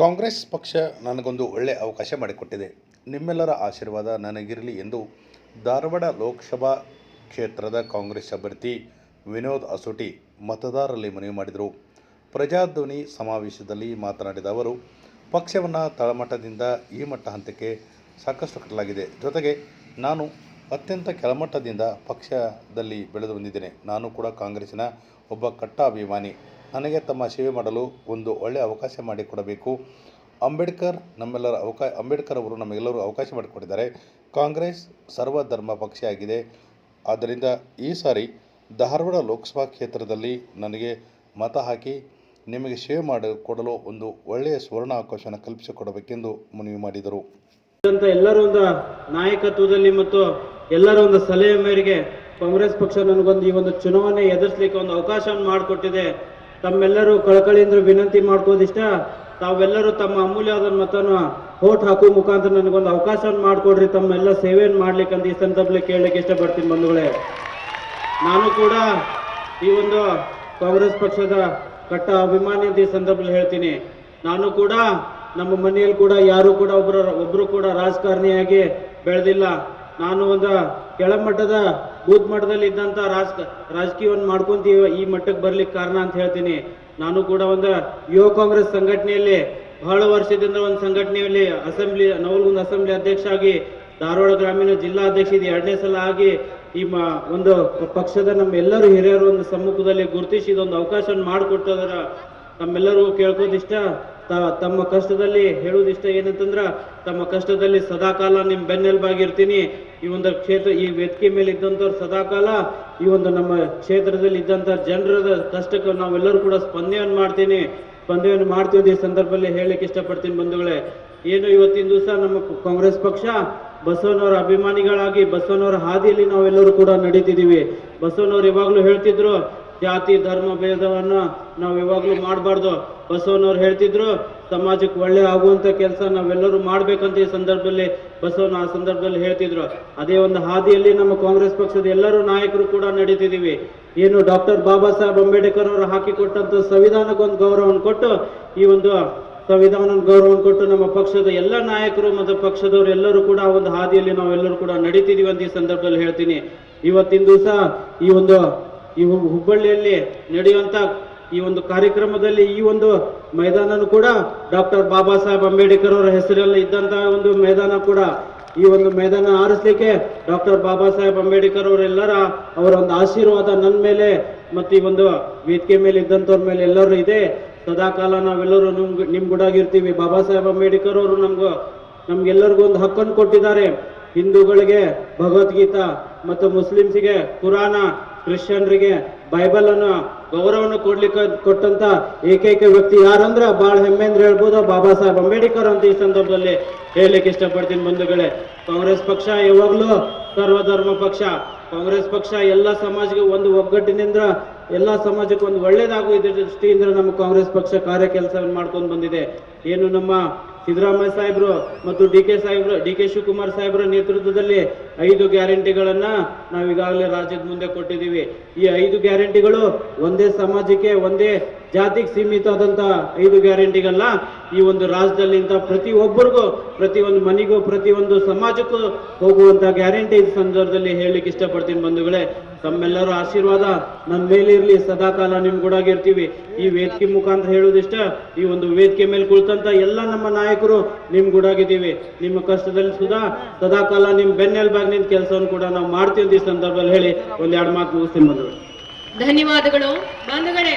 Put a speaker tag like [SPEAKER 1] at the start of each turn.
[SPEAKER 1] ಕಾಂಗ್ರೆಸ್ ಪಕ್ಷ ನನಗೊಂದು ಒಳ್ಳೆಯ ಅವಕಾಶ ಮಾಡಿಕೊಟ್ಟಿದೆ. ನಿಮ್ಮೆಲ್ಲರ ಆಶೀರ್ವಾದ ನನಗಿರಲಿ ಎಂದು ಧಾರವಾಡ ಲೋಕಸಭಾ ಕ್ಷೇತ್ರದ ಕಾಂಗ್ರೆಸ್ ಅಭ್ಯರ್ಥಿ ವಿನೋದ್ ಅಸೋಟಿ ಮತದಾರರಲ್ಲಿ ಮನವಿ ಮಾಡಿದರು. ಪ್ರಜಾಧ್ವನಿ ಸಮಾವೇಶದಲ್ಲಿ ಮಾತನಾಡಿದ ಅವರು, ಪಕ್ಷವನ್ನು ತಳಮಟ್ಟದಿಂದ ಈ ಮಟ್ಟ ಹಂತಕ್ಕೆ ಸಾಕಷ್ಟು ಕಟ್ಟಲಾಗಿದೆ. ಜೊತೆಗೆ ನಾನು ಅತ್ಯಂತ ಕೆಳಮಟ್ಟದಿಂದ ಪಕ್ಷದಲ್ಲಿ ಬೆಳೆದು ಬಂದಿದ್ದೇನೆ. ನಾನು ಕೂಡ ಕಾಂಗ್ರೆಸ್ಸಿನ ಒಬ್ಬ ಕಟ್ಟ ಅಭಿಮಾನಿ ನನಗೆ ತಮ್ಮ ಸೇವೆ ಮಾಡಲು ಒಂದು ಒಳ್ಳೆಯ ಅವಕಾಶ ಮಾಡಿಕೊಡಬೇಕು. ಅಂಬೇಡ್ಕರ್ ನಮ್ಮೆಲ್ಲರ ಅವಕಾ, ಅಂಬೇಡ್ಕರ್ ಅವರು ನಮಗೆಲ್ಲರೂ ಅವಕಾಶ ಮಾಡಿಕೊಟ್ಟಿದ್ದಾರೆ. ಕಾಂಗ್ರೆಸ್ ಸರ್ವಧರ್ಮ ಪಕ್ಷ ಆಗಿದೆ. ಆದ್ದರಿಂದ ಈ ಸಾರಿ ಧಾರವಾಡ ಲೋಕಸಭಾ ಕ್ಷೇತ್ರದಲ್ಲಿ ನನಗೆ ಮತ ಹಾಕಿ ನಿಮಗೆ ಸೇವೆ ಮಾಡಿಕೊಡಲು ಒಂದು ಒಳ್ಳೆಯ ಸುವರ್ಣ ಅವಕಾಶವನ್ನು ಕಲ್ಪಿಸಿಕೊಡಬೇಕೆಂದು ಮನವಿ ಮಾಡಿದರು.
[SPEAKER 2] ಎಲ್ಲರ ಒಂದು ನಾಯಕತ್ವದಲ್ಲಿ ಮತ್ತು ಎಲ್ಲರ ಒಂದು ಸಲಹೆ ಮೇರೆಗೆ ಕಾಂಗ್ರೆಸ್ ಪಕ್ಷ ನನಗೊಂದು ಈ ಒಂದು ಚುನಾವಣೆ ಎದುರಿಸಲಿಕ್ಕೆ ಒಂದು ಅವಕಾಶವನ್ನು ಮಾಡಿಕೊಟ್ಟಿದೆ. ತಮ್ಮೆಲ್ಲರೂ ಕಳಕಳಿಯಿಂದ ವಿನಂತಿ ಮಾಡ್ಕೋದಿಷ್ಟ ತಾವೆಲ್ಲರೂ ತಮ್ಮ ಅಮೂಲ್ಯವಾದ ಮತನ ಓಟ್ ಹಾಕುವ ಮುಖಾಂತರ ನನಗೊಂದು ಅವಕಾಶವನ್ನು ಮಾಡಿಕೊಡ್ರಿ, ತಮ್ಮೆಲ್ಲ ಸೇವೆಯನ್ನು ಮಾಡ್ಲಿಕ್ಕೆ ಅಂತ ಈ ಸಂದರ್ಭದಲ್ಲಿ ಕೇಳಲಿಕ್ಕೆ ಇಷ್ಟಪಡ್ತೀನಿ ಬಂಧುಗಳೇ. ನಾನು ಕೂಡ ಈ ಒಂದು ಕಾಂಗ್ರೆಸ್ ಪಕ್ಷದ ಕಟ್ಟ ಅಭಿಮಾನಿ ಅಂತ ಈ ಸಂದರ್ಭದಲ್ಲಿ ಹೇಳ್ತೀನಿ. ನಾನು ಕೂಡ ನಮ್ಮ ಮನೆಯಲ್ಲಿ ಕೂಡ ಯಾರು ಕೂಡ ಒಬ್ಬರ ಒಬ್ರು ಕೂಡ ರಾಜಕಾರಣಿಯಾಗಿ ಬೆಳೆದಿಲ್ಲ. ನಾನು ಒಂದು ಕೆಳಮಟ್ಟದ ಬೂತ್ ಮಟ್ಟದಲ್ಲಿ ಇದ್ದಂತ ರಾಜ ರಾಜಕೀಯವನ್ನು ಮಾಡ್ಕೊಂತ ಈ- ಮಟ್ಟಕ್ಕೆ ಬರ್ಲಿಕ್ಕೆ ಕಾರಣ ಅಂತ ಹೇಳ್ತೀನಿ. ನಾನು ಕೂಡ ಒಂದು ಯುವ ಕಾಂಗ್ರೆಸ್ ಸಂಘಟನೆಯಲ್ಲಿ ಬಹಳ ವರ್ಷದಿಂದ ಒಂದು ಸಂಘಟನೆಯಲ್ಲಿ ಅಸೆಂಬ್ಲಿ, ನವಲ್ಗುಂದ ಅಸೆಂಬ್ಲಿ ಅಧ್ಯಕ್ಷ ಆಗಿ ಧಾರವಾಡ ಗ್ರಾಮೀಣ ಜಿಲ್ಲಾ ಅಧ್ಯಕ್ಷ ಇದು ಎರಡನೇ ಸಲ ಆಗಿ ಈ ಒಂದು ಪಕ್ಷದ ನಮ್ಮೆಲ್ಲರೂ ಹಿರಿಯರು ಒಂದು ಸಮ್ಮುಖದಲ್ಲಿ ಗುರುತಿಸಿ ಇದೊಂದು ಅವಕಾಶವನ್ನು ಮಾಡಿಕೊಟ್ಟದರ ತಮ್ಮೆಲ್ಲರೂ ಕೇಳ್ಕೋದಿಷ್ಟ ತಮ್ಮ ಕಷ್ಟದಲ್ಲಿ ಹೇಳುವುದಿಷ್ಟ ಏನಂತಂದ್ರ, ತಮ್ಮ ಕಷ್ಟದಲ್ಲಿ ಸದಾಕಾಲ ನಿಮ್ ಬೆನ್ನೆಲುಬಾಗಿರ್ತೀನಿ. ಈ ಒಂದು ಕ್ಷೇತ್ರ, ಈ ವೇದಿಕೆ ಮೇಲೆ ಇದ್ದಂಥವ್ರು ಸದಾಕಾಲ, ಈ ಒಂದು ನಮ್ಮ ಕ್ಷೇತ್ರದಲ್ಲಿ ಇದ್ದಂಥ ಜನರ ಕಷ್ಟಕ್ಕೆ ನಾವೆಲ್ಲರೂ ಕೂಡ ಸ್ಪಂದನೆಯನ್ನು ಮಾಡ್ತೀನಿ. ಸ್ಪಂದನೆಯನ್ನು ಮಾಡ್ತೀವಿ ಈ ಸಂದರ್ಭದಲ್ಲಿ ಹೇಳಲಿಕ್ಕೆ ಇಷ್ಟಪಡ್ತೀನಿ ಬಂಧುಗಳೇ. ಏನು ಇವತ್ತಿನ ದಿವಸ ನಮ್ಮ ಕಾಂಗ್ರೆಸ್ ಪಕ್ಷ, ಬಸವನವರ ಅಭಿಮಾನಿಗಳಾಗಿ, ಬಸವನವರ ಹಾದಿಯಲ್ಲಿ ನಾವೆಲ್ಲರೂ ಕೂಡ ನಡೀತಿದ್ದೀವಿ ಬಸವನವರು ಯಾವಾಗಲೂ ಹೇಳ್ತಿದ್ರು, ಜಾತಿ, ಧರ್ಮ, ಭೇದವನ್ನ ನಾವು ಯಾವಾಗಲೂ ಮಾಡಬಾರ್ದು. ಬಸವನವ್ರು ಹೇಳ್ತಿದ್ರು, ಸಮಾಜಕ್ಕೆ ಒಳ್ಳೆ ಆಗುವಂತ ಕೆಲಸ ನಾವೆಲ್ಲರೂ ಮಾಡ್ಬೇಕಂತ ಈ ಸಂದರ್ಭದಲ್ಲಿ ಬಸವನ ಆ ಸಂದರ್ಭದಲ್ಲಿ ಹೇಳ್ತಿದ್ರು. ಅದೇ ಒಂದು ಹಾದಿಯಲ್ಲಿ ನಮ್ಮ ಕಾಂಗ್ರೆಸ್ ಪಕ್ಷದ ಎಲ್ಲರೂ ನಾಯಕರು ಕೂಡ ನಡೀತಿದ್ದೀವಿ. ಏನು ಡಾಕ್ಟರ್ ಬಾಬಾ ಸಾಹೇಬ್ ಅಂಬೇಡ್ಕರ್ ಅವರು ಹಾಕಿಕೊಟ್ಟಂತ ಸಂವಿಧಾನಕ್ಕೆ ಒಂದು ಗೌರವವನ್ನು ಕೊಟ್ಟು, ಈ ಒಂದು ಸಂವಿಧಾನ ಗೌರವವನ್ನು ಕೊಟ್ಟು ನಮ್ಮ ಪಕ್ಷದ ಎಲ್ಲ ನಾಯಕರು ಮತ್ತು ಪಕ್ಷದವರು ಎಲ್ಲರೂ ಕೂಡ ಒಂದು ಹಾದಿಯಲ್ಲಿ ನಾವೆಲ್ಲರೂ ಕೂಡ ನಡೀತಿದೀವಿ ಅಂತ ಈ ಸಂದರ್ಭದಲ್ಲಿ ಹೇಳ್ತೀನಿ. ಇವತ್ತಿನ ದಿವಸ ಈ ಒಂದು ಈ ಹುಬ್ಬಳ್ಳಿಯಲ್ಲಿ ನಡೆಯುವಂತ ಈ ಒಂದು ಕಾರ್ಯಕ್ರಮದಲ್ಲಿ ಈ ಒಂದು ಮೈದಾನನು ಕೂಡ ಡಾಕ್ಟರ್ ಬಾಬಾ ಸಾಹೇಬ್ ಅಂಬೇಡ್ಕರ್ ಅವರ ಹೆಸರಲ್ಲಿ ಇದ್ದಂತಹ ಒಂದು ಮೈದಾನ ಕೂಡ. ಈ ಒಂದು ಮೈದಾನ ಆರಿಸ್ಲಿಕ್ಕೆ ಡಾಕ್ಟರ್ ಬಾಬಾ ಸಾಹೇಬ್ ಅಂಬೇಡ್ಕರ್ ಅವರೆಲ್ಲರ ಅವರ ಒಂದು ಆಶೀರ್ವಾದ ನನ್ನ ಮೇಲೆ ಮತ್ತು ಈ ಒಂದು ವೇದಿಕೆ ಮೇಲೆ ಇದ್ದಂಥವ್ರ ಮೇಲೆ ಎಲ್ಲರೂ ಇದೆ. ಸದಾಕಾಲ ನಾವೆಲ್ಲರೂ ನಿಮ್ ನಿಮ್ ಗುಡಾಗಿರ್ತೀವಿ ಬಾಬಾ ಸಾಹೇಬ್ ಅಂಬೇಡ್ಕರ್ ಅವರು ನಮ್ಗೆ ನಮ್ಗೆಲ್ಲರಿಗೂ ಒಂದು ಹಕ್ಕನ್ನು ಕೊಟ್ಟಿದ್ದಾರೆ. ಹಿಂದೂಗಳಿಗೆ ಭಗವದ್ಗೀತಾ ಮತ್ತು ಮುಸ್ಲಿಮ್ಸಿಗೆ ಕುರಾನ ಕ್ರಿಶ್ಚಿಯನ್ರಿಗೆ ಬೈಬಲ್ ಅನ್ನು ಗೌರವವನ್ನು ಕೊಡ್ಲಿಕ್ಕೆ ಕೊಟ್ಟಂತ ಏಕೈಕ ವ್ಯಕ್ತಿ ಯಾರಂದ್ರ ಬಹಳ ಹೆಮ್ಮೆ ಅಂದ್ರೆ ಹೇಳ್ಬೋದು. ಬಾಬಾ ಸಾಹೇಬ್ ಅಂಬೇಡ್ಕರ್ ಅಂತ ಈ ಸಂದರ್ಭದಲ್ಲಿ ಹೇಳಲಿಕ್ಕೆ ಇಷ್ಟಪಡ್ತೀನಿ ಬಂಧುಗಳೇ. ಕಾಂಗ್ರೆಸ್ ಪಕ್ಷ ಯಾವಾಗ್ಲೂ ಸರ್ವಧರ್ಮ ಪಕ್ಷ. ಕಾಂಗ್ರೆಸ್ ಪಕ್ಷ ಎಲ್ಲ ಸಮಾಜಕ್ಕೆ ಒಂದು ಒಗ್ಗಟ್ಟಿನಿಂದ ಎಲ್ಲ ಸಮಾಜಕ್ಕೆ ಒಂದು ಒಳ್ಳೇದಾಗುವ ದೃಷ್ಟಿಯಿಂದ ನಮ್ಮ ಕಾಂಗ್ರೆಸ್ ಪಕ್ಷ ಕಾರ್ಯ ಕೆಲಸವನ್ನು ಮಾಡ್ಕೊಂಡು ಬಂದಿದೆ. ಏನು ನಮ್ಮ ಸಿದ್ದರಾಮಯ್ಯ ಸಾಹೇಬ್ರು ಮತ್ತು ಡಿ ಕೆ ಸಾಹೇಬ್ರು, ಡಿ ಕೆ ಶಿವಕುಮಾರ್ ಸಾಹೇಬ್ರ ನೇತೃತ್ವದಲ್ಲಿ ಐದು ಗ್ಯಾರಂಟಿಗಳನ್ನ ನಾವು ಈಗಾಗಲೇ ರಾಜ್ಯದ ಮುಂದೆ ಕೊಟ್ಟಿದ್ದೀವಿ. ಈ ಐದು ಗ್ಯಾರಂಟಿಗಳು ಒಂದೇ ಸಮಾಜಕ್ಕೆ, ಒಂದೇ ಜಾತಿಗೆ ಸೀಮಿತ ಆದಂತಹ ಐದು ಗ್ಯಾರಂಟಿಗಲ್ಲ ಈ ಒಂದು ರಾಜ್ಯದಲ್ಲಿ ಇಂಥ ಪ್ರತಿ ಒಬ್ಬರಿಗೂ, ಪ್ರತಿ ಒಂದು ಮನೆಗೂ, ಪ್ರತಿ ಒಂದು ಸಮಾಜಕ್ಕೂ ಹೋಗುವಂತ ಗ್ಯಾರಂಟಿ ಸಂದರ್ಭದಲ್ಲಿ ಹೇಳಲಿಕ್ಕೆ ಇಷ್ಟಪಡ್ತೀನಿ ಬಂಧುಗಳೇ. ತಮ್ಮೆಲ್ಲರ ಆಶೀರ್ವಾದ ನನ್ನ ಮೇಲೆ ಇರ್ಲಿ, ಸದಾಕಾಲ ನಿಮ್ ಗುಡಾಗಿರ್ತೀವಿ ಈ ವೇದಿಕೆ ಮುಖಾಂತರ ಹೇಳುದಿಷ್ಟ ಈ ಒಂದು ವೇದಿಕೆ ಮೇಲೆ ಕುಳಿತಂತ ಎಲ್ಲ ನಮ್ಮ ನಾಯಕರು ನಿಮ್ ಗುಡಾಗಿದ್ದೀವಿ. ನಿಮ್ಮ ಕಷ್ಟದಲ್ಲಿ ಸುಧಾ, ಸದಾಕಾಲ ನಿಮ್ ಬೆನ್ನೆಲ್ಬಾಗ್ ನಿಂತ ಕೆಲಸವನ್ನು ಕೂಡ ನಾವು ಮಾಡ್ತೀವಿ ಈ ಸಂದರ್ಭದಲ್ಲಿ ಹೇಳಿ ಒಂದ್ ಎರಡು ಮಾತು ಮುಗಿಸ್ತೀನಿ ಬಂಧುಗಳು.
[SPEAKER 3] ಧನ್ಯವಾದಗಳು ಬಂಧುಗಳೇ.